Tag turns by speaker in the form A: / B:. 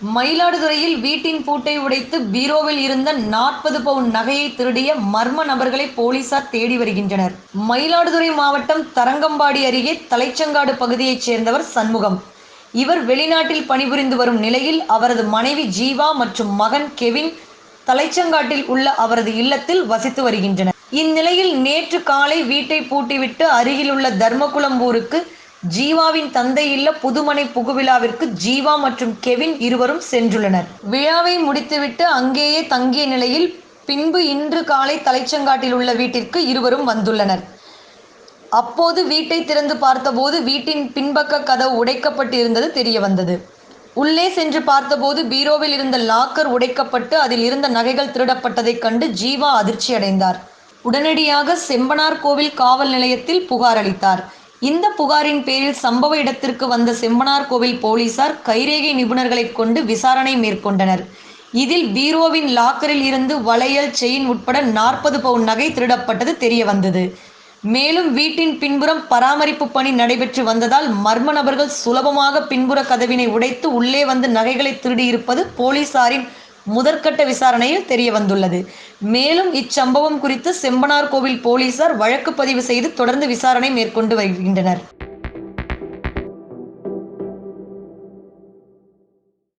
A: மயிலாடுதுறையில் வீட்டின் பூட்டை உடைத்து பீரோவில் இருந்த நாற்பது பவுன் நகையை திருடிய மர்ம நபர்களை போலீசார் தேடி வருகின்றனர். மயிலாடுதுறை மாவட்டம் தரங்கம்பாடி அருகே தலைச்சங்காடு பகுதியைச் சேர்ந்தவர் சண்முகம். இவர் வெளிநாட்டில் பணிபுரிந்து வரும் நிலையில் அவரது மனைவி ஜீவா மற்றும் மகன் கெவின் தலைச்சங்காட்டில் உள்ள அவரது இல்லத்தில் வசித்து வருகின்றனர். இந்நிலையில் நேற்று காலை வீட்டை பூட்டிவிட்டு அருகிலுள்ள தர்மகுளம் ஊருக்கு ஜீவாவின் தந்தை இல்ல புதுமனை புகுவிழாவிற்கு ஜீவா மற்றும் கெவின் இருவரும் சென்றுள்ளனர். விழாவை முடித்துவிட்டு அங்கேயே தங்கிய நிலையில் பின்பு இன்று காலை தலைச்சங்காட்டில் உள்ள வீட்டிற்கு இருவரும் வந்துள்ளனர். அப்போது வீட்டை திறந்து பார்த்தபோது வீட்டின் பின்பக்க கதவு உடைக்கப்பட்டு இருந்தது தெரிய வந்தது உள்ளே சென்று பார்த்தபோது பீரோவில் இருந்த லாக்கர் உடைக்கப்பட்டு அதில் இருந்த நகைகள் திருடப்பட்டதைக் கண்டு ஜீவா அதிர்ச்சி அடைந்தார் உடனடியாக செம்பனார் கோவில் காவல் நிலையத்தில் புகார் அளித்தார். இந்த புகாரின் பேரில் சம்பவ இடத்திற்கு வந்த செம்பனார் கோவில் போலீசார் கைரேகை நிபுணர்களை கொண்டு விசாரணை மேற்கொண்டனர். இதில் பீரோவின் லாக்கரில் இருந்து வளையல் செயின் உட்பட நாற்பது பவுன் நகை திருடப்பட்டது தெரிய வந்தது மேலும் வீட்டின் பின்புறம் பராமரிப்பு பணி நடைபெற்று வந்ததால் மர்ம நபர்கள் சுலபமாக பின்புற கதவினை உடைத்து உள்ளே வந்து நகைகளை திருடியிருப்பது போலீசாரின் முதற்கட்ட விசாரணையில் தெரிய வந்துள்ளது. மேலும் இச்சம்பவம் குறித்து செம்பனார் கோவில் போலீசார் வழக்கு பதிவு செய்து தொடர்ந்து விசாரணை மேற்கொண்டு வருகின்றனர்.